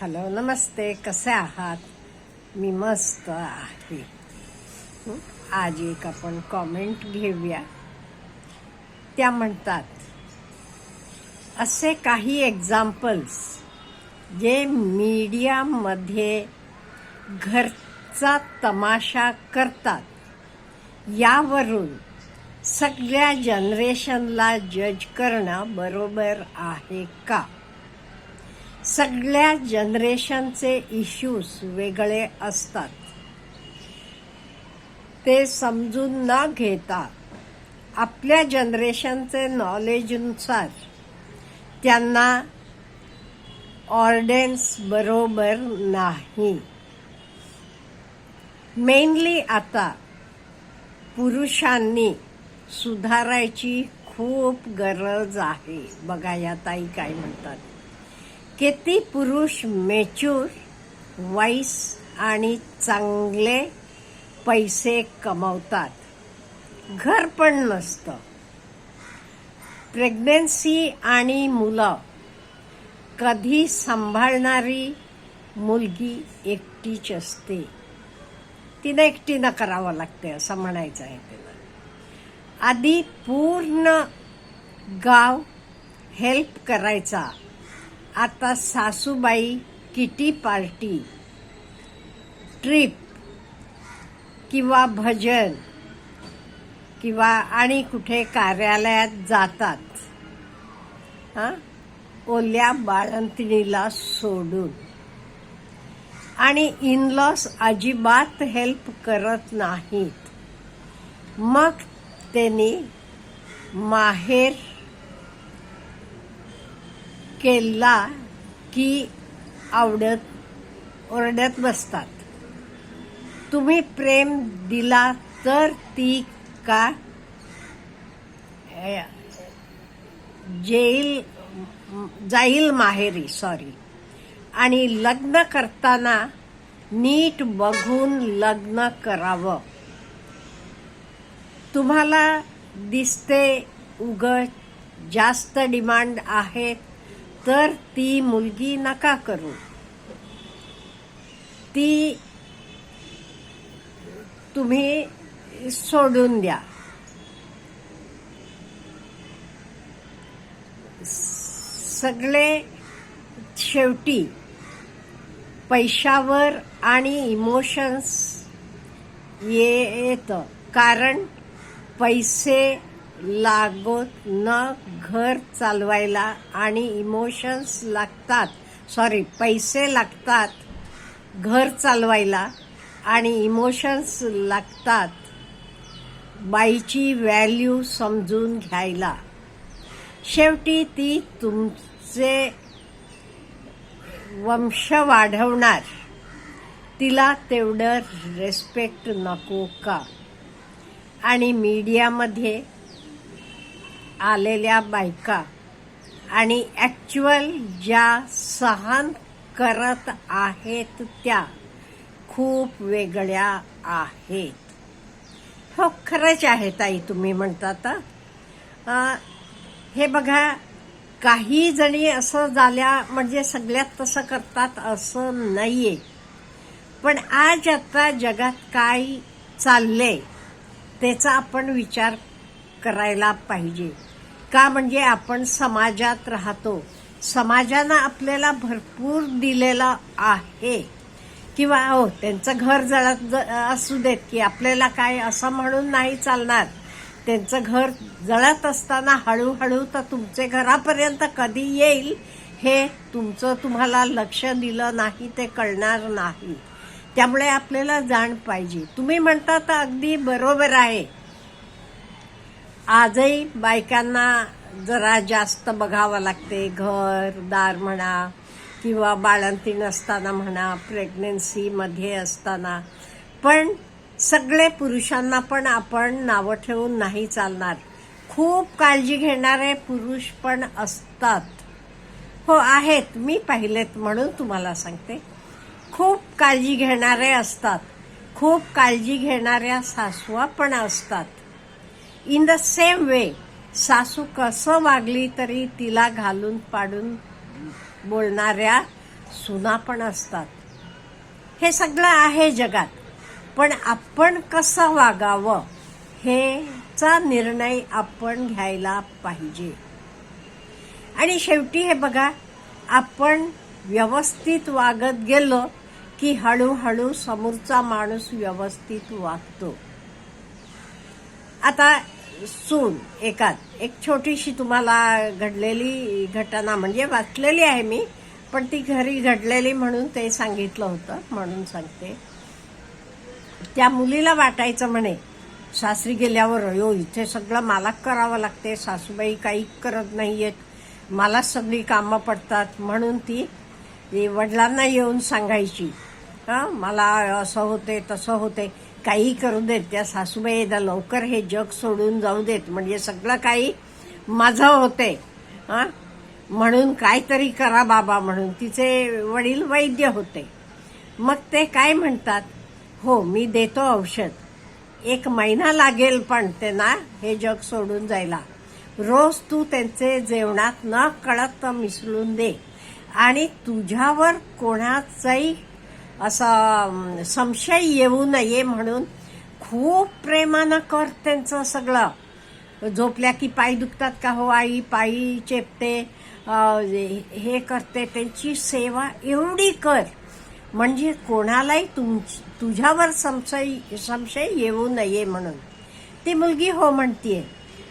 Hello नमस्ते कसे आहात? मी मस्त आहे. आज एक आपण कॉमेंट घेऊया. त्या म्हणतात असे काही एक्झाम्पल्स जे मीडियामध्ये घरचा तमाशा करतात यावरून सगळ्या जनरेशनला जज करणं बरोबर आहे का? सगळ्या जनरेशनचे इश्यूज वेगळे असतात. ते समजून न घेता आपल्या जनरेशनचे नॉलेजनुसार त्यांना ऑर्डन्स बरोबर नाही. मेनली आता पुरुषांनी सुधारायची खूप गरज आहे. बघा या ताई काय म्हणतात. किती पुरुष मेच्युर वाईस आणि चांगले पैसे कमवतात? घर पण नसतं. प्रेग्नन्सी आणि मुलं. कधी सांभाळणारी मुलगी एकटीच असते. तिनं एकटीनं करावं लागते असं म्हणायचं आहे तिला. आधी पूर्ण गाव हेल्प करायचा. आता सासूबाई किटी पार्टी? ट्रिप किंवा भजन किंवा आणि कुठे कार्यालयात जातात. हां? ओल्या बाळंतिणीला सोडून. आणि इनलॉस अजिबात हेल्प करत नाहीत. मग त्यांनी माहेर केला की आवडत ओरडत बसतात. तुम्ही प्रेम दिला तर ती का? जेईल जाईल माहेरी सॉरी आणि लग्न करताना नीट बघून लग्न करावं. तुम्हाला दिसते उग जास्त डिमांड आहेत तर ती मुलगी नका करू. ती तुम्ही सोडून द्या. सगळे शेवटी पैशावर आणि इमोशन्स येतं. कारण पैसे लागत न घर चालवायला आणि इमोशन्स लागतात. सॉरी पैसे लागतात घर चालवायला आणि इमोशन्स लागतात बाईची व्हॅल्यू समजून घ्यायला. शेवटी ती तुमचे वंश वाढवणार. तिला तेवढं रेस्पेक्ट नको का? आणि मीडियामध्ये आलेल्या बायका. आणि ॲक्च्युअल ज्या सहन करत आहेत त्या खूप वेगळ्या आहेत. हो खरंच आहे ताई तुम्ही म्हणतात. हे बघा काही जणी असं झाल्या म्हणजे सगळ्यात तसं करतात असं नाही आहे पण आज आता जगात काय चाललंय त्याचा आपण विचार करायला पाहिजे. का म्हणजे आपण समाजात राहतो? समाजानं आपल्याला भरपूर दिलेलं आहे. किंवा हो त्यांचं घर जळत ज- असू देत की आपल्याला काय असं म्हणून नाही चालणार. त्यांचं घर जळत असताना हळूहळू तर तुमचे घरापर्यंत कधी येईल हे तुमचं तुम्हाला लक्ष दिलं नाही ते कळणार नाही. त्यामुळे आपल्याला जाण पाहिजे. तुम्ही म्हणता तर अगदी बरोबर आहे. आजही बायकांना जरा जास्त बघावं लागते. घर दार म्हणा किंवा बाळंतीण असताना म्हणा प्रेग्नेन्सीमध्ये असताना. पण सगळे पुरुषांना पण आपण नावं ठेवून नाही चालणार. खूप काळजी घेणारे पुरुष पण असतात. हो आहेत. मी पाहिलेत म्हणून तुम्हाला सांगते. खूप काळजी घेणारे असतात. खूप काळजी घेणाऱ्या सासवा पण असतात. इन द सेम वे सासू कसं वागली तरी तिला घालून पाडून बोलणाऱ्या सुना पण असतात. हे सगळं आहे जगात पण आपण कसं वागावं हेचा निर्णय आपण घ्यायला पाहिजे. आणि शेवटी हे बघा आपण व्यवस्थित वागत गेलो की हळूहळू समोरचा माणूस व्यवस्थित वागतो. आता सून एकात एक छोटीशी तुम्हाला घडलेली घटना म्हणजे वाचलेली आहे मी पण ती घरी घडलेली म्हणून ते सांगितलं होतं म्हणून सांगते. त्या मुलीला वाटायचं म्हणे सासरी गेल्यावर अयो इथे सगळं मला करावं लागते सासूबाई काही करत नाही आहेत मला सगळी कामं पडतात म्हणून ती वडिलांना येऊन सांगायची हां मला असं होते तसं होते. काही करू देत त्या सासूबाई एकदा लवकर हे जग सोडून जाऊ देत. म्हणजे सगळं काही माझं होते हा? म्हणून काहीतरी करा बाबा म्हणून तिचे वडील वैद्य होते. मग ते काय म्हणतात? हो मी देतो औषध. एक महिना लागेल पण त्यांना हे जग सोडून जायला. रोज तू त्यांचे जेवणात न कळत मिसळून दे. आणि तुझ्यावर कोणाचाही असा संशय येऊ नये म्हणून खूप प्रेमानं कर त्यांचं सगळं. झोपल्या की पाय दुखतात का हो आई? पायी चेपते. हे करते. त्यांची सेवा एवढी कर. म्हणजे कोणालाही तुम तुझ्यावर संशय संशय येऊ नये म्हणून. ती मुलगी हो म्हणतीये.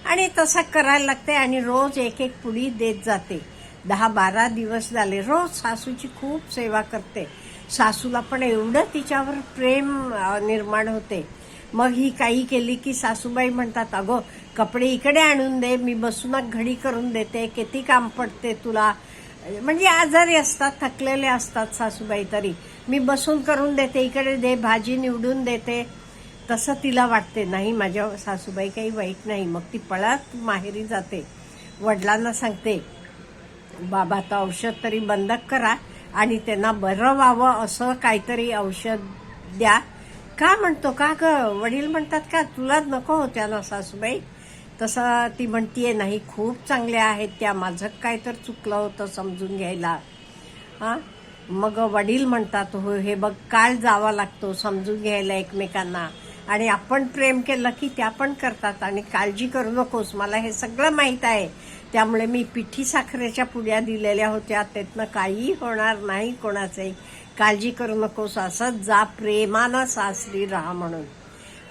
आणि तसं करायला लागते आणि रोज एक एक पुडी देत जाते. दहा बारा दिवस झाले रोज सासूची खूप सेवा करते. सासूला पण एवढं तिच्यावर प्रेम निर्माण होते. मग ही काही केली की सासूबाई म्हणतात अगो कपडे इकडे आणून दे मी बसूनच घडी करून देते किती काम पडते तुला. म्हणजे आजारी असतात थकलेले असतात सासूबाई तरी. मी बसून करून देते इकडे दे भाजी निवडून देते. तसं तिला वाटते नाही माझ्या सासूबाई काही वाईट नाही. मग ती पळत माहेरी जाते. वडिलांना सांगते बाबा आता औषध तरी बंद करा आणि त्यांना बरं व्हावं असं काहीतरी औषध द्या. का म्हणतो? का ग? वडील म्हणतात का तुला नको होत्या ना सासूबाई. तसं ती म्हणतीये नाही खूप चांगल्या आहेत त्या. माझं काय तर चुकलं होतं समजून घ्यायला. हां? मग वडील म्हणतात हो हे बघ काळ जावा लागतो समजून घ्यायला एकमेकांना. आणि आपण प्रेम केलं की त्या पण करतात. आणि काळजी करू नकोस. मला हे सगळं माहीत आहे. त्यामुळे मी पिठी साखरेच्या पुड्या दिलेल्या होत्या. त्यातनं काही होणार नाही कोणाचंही. काळजी करू नकोस. असंच जा प्रेमानं सासरी राहा म्हणून.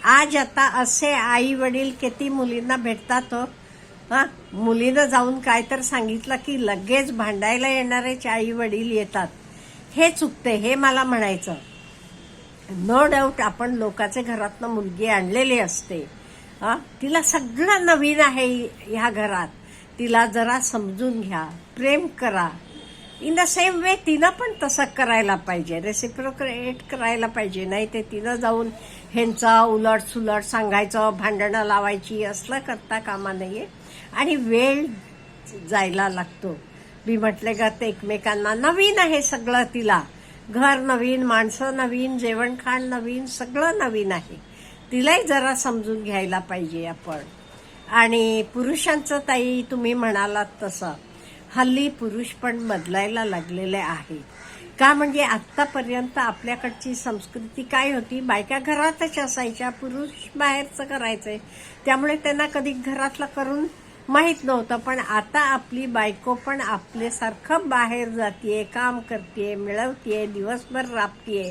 आज आता असे आई वडील किती मुलींना भेटतात हो. हा? मुलीनं जाऊन काय तर सांगितलं की लगेच भांडायला येणारेच आई वडील येतात. हे चुकते. हे मला म्हणायचं. नो डाऊट आपण लोकांचे घरातनं मुलगी आणलेली असते. हा? तिला सगळं नवीन आहे ह्या घरात. तिला जरा समजून घ्या प्रेम करा. इन द सेम वे तिनं पण तसं करायला पाहिजे. रेसिप्रोक्रेट करायला पाहिजे. नाही ते तिनं जाऊन ह्यांचा उलट सुलट सांगायचं भांडणं लावायची असलं करता कामा नये. आणि वेळ जायला लागतो. मी म्हटले का ते एकमेकांना नवीन आहे सगळं तिला. घर नवीन माणसं नवीन जेवणखाण नवीन सगळं नवीन आहे. तिलाही जरा समजून घ्यायला पाहिजे आपण. आणि पुरुषांचं ताई तुम्ही म्हणालात तसं हल्ली पुरुष पण बदलायला लागलेले आहे. का म्हणजे आत्तापर्यंत आपल्याकडची संस्कृती काय होती? बायका घरातच असायच्या पुरुष बाहेरचं करायचंय त्यामुळे त्यांना कधी घरातलं करून माहीत नव्हतं पण आता आपली बायको पण आपल्यासारखं बाहेर जातीये काम करते मिळवतीये दिवसभर राबतीये.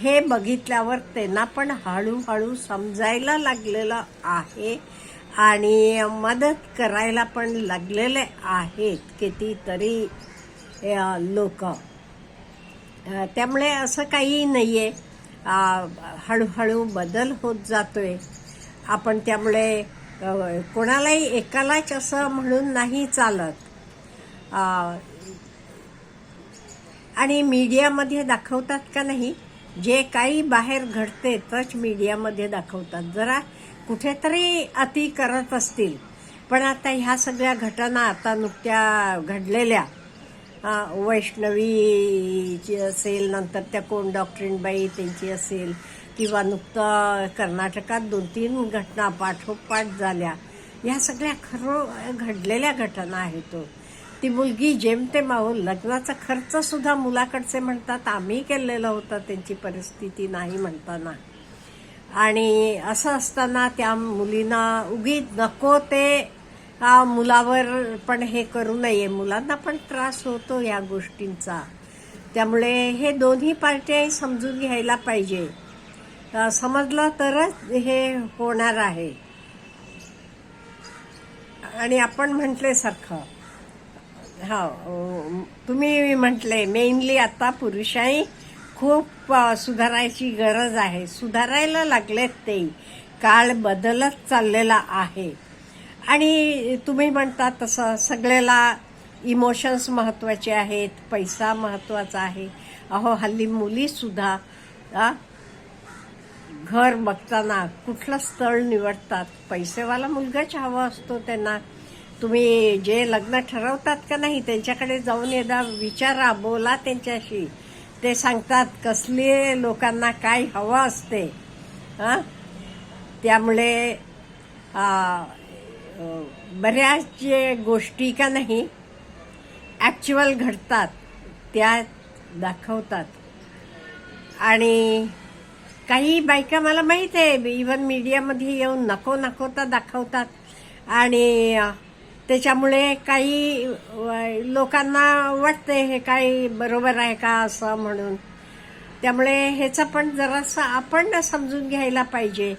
हे बघितल्यावर त्यांना पण हळूहळू समजायला लागलेलं आहे आणि मदत करायला पण लागलेले आहेत कितीतरी लोक. त्यामुळे असं काही नाही आहे हळूहळू बदल होत जातोय. आपण त्यामुळे कोणालाही एकालाच असं म्हणून नाही चालत. आणि मीडियामध्ये दाखवतात का नाही? जे काही बाहेर घडते तच मीडियामध्ये दाखवतात. जरा कुठेतरी अति करत असतील. पण आता ह्या सगळ्या घटना आता नुकत्या घडलेल्या. वैष्णवीची असेल नंतर त्या कोण डॉक्टरीनबाई त्यांची असेल किंवा नुकतं कर्नाटकात दोन तीन घटना पाठोपाठ झाल्या. ह्या सगळ्या खरो घडलेल्या घटना आहेत तो. ती मुलगी जेमतेम अहो लग्नाचा खर्च सुद्धा मुलाकडचे म्हणतात. आम्ही केलेला होता त्यांची परिस्थिती नाही म्हणताना. आणि असं असताना त्या मुलींना उगी नको ते मुलावर पण हे करू नये. मुलांना पण त्रास होतो या गोष्टींचा. त्यामुळे हे दोन्ही पार्ट्या समजून घ्यायला पाहिजे. समजलं तरच हे होणार आहे. आणि आपण म्हटलेसारखं हा हो, तुम्ही म्हटले मेनली आता पुरुषाही खूप सुधारायची गरज आहे. सुधारायला लागलेत ते. काळ बदलत चाललेला आहे. आणि तुम्ही म्हणता तसं सगळ्याला इमोशन्स महत्त्वाचे आहेत पैसा महत्त्वाचा आहे. अहो हल्ली मुलीसुद्धा घर बघताना कुठलं स्थळ निवडतात? पैसेवाला मुलगाच हवा असतो त्यांना. तुम्ही जे लग्न ठरवतात का नाही त्यांच्याकडे जाऊन एकदा विचारा बोला त्यांच्याशी. ते सांगतात कसली लोकांना काय हवं असते. हां? त्यामुळे बऱ्याच जे गोष्टी का नाही ॲक्च्युअल घडतात त्या दाखवतात. आणि काही बायका मला माहीत आहे इवन मीडियामध्ये येऊन नको नको तर दाखवतात. आणि त्याच्यामुळे काही लोकांना वाटते हे काही बरोबर आहे का असं म्हणून. त्यामुळे ह्याचं पण जरासं आपण समजून घ्यायला पाहिजे.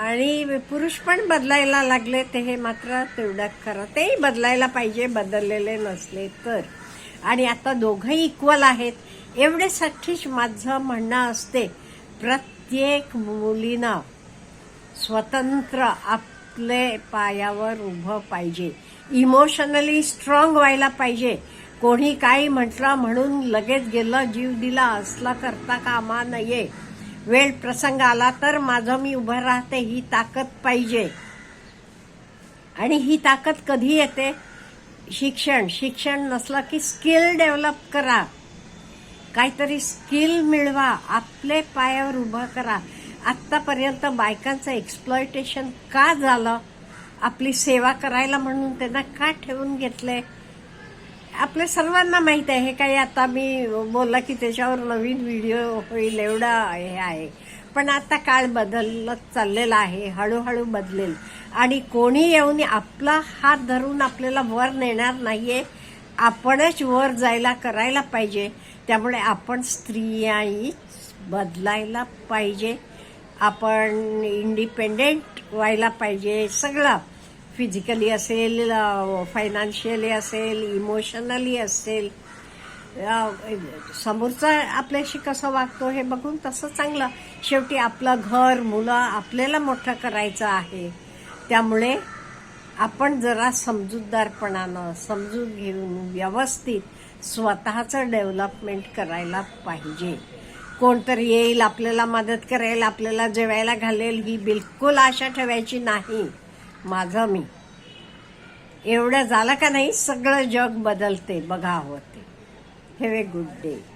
आणि पुरुष पण बदलायला लागले ते हे मात्र तेवढं खरं. तेही बदलायला पाहिजे बदललेले नसले तर. आणि आता दोघंही इक्वल आहेत. एवढ्यासाठीच माझं म्हणणं असते प्रत्येक मुलीनं स्वतंत्र आपले पायावर उभं पाहिजे. इमोशनली स्ट्रॉंग व्हायला पाहिजे. कोणी काही म्हटलं म्हणून लगेच गेलं जीव दिला असला करता कामा नये. वेळ प्रसंग आला तर माझं मी उभं राहते ही ताकद पाहिजे. आणि ही ताकद कधी येते? शिक्षण. शिक्षण नसलं की स्किल डेव्हलप करा. काहीतरी स्किल मिळवा आपले पायावर उभं करा. आत्तापर्यंत बायकांचं एक्सप्लॉयटेशन का झालं? आपली सेवा करायला म्हणून त्यांना का ठेवून घेतले आपल्या सर्वांना माहीत आहे हे काही आता मी बोलला की त्याच्यावर नवीन व्हिडिओ होईल एवढा हे आहे. पण आता काळ बदलत चाललेला आहे हळूहळू बदलेल. आणि कोणी येऊन आपला हात धरून आपल्याला वर नेणार नाहीये आपणच वर जायला करायला पाहिजे. त्यामुळे आपण स्त्रियाही बदलायला पाहिजे. आपण इंडिपेंडेंट व्हायला पाहिजे. सगळं फिजिकली असेल फायनान्शियली असेल इमोशनली असेल. समोरचा आपल्याशी कसं वागतो हे बघून तसं चांगलं. शेवटी आपलं घर मुलं आपल्याला मोठं करायचं आहे. त्यामुळे आपण जरा समजूतदारपणानं समजून घेऊन व्यवस्थित स्वतःचं डेव्हलपमेंट करायला पाहिजे. कोणतरी येईल आपल्याला मदत करेल आपल्याला जेवायला घालेल ही बिलकुल आशा ठेवायची नाही. माझं मी. एवढं झालं का नाही सगळं जग बदलते बघा हवं ते. Have a good day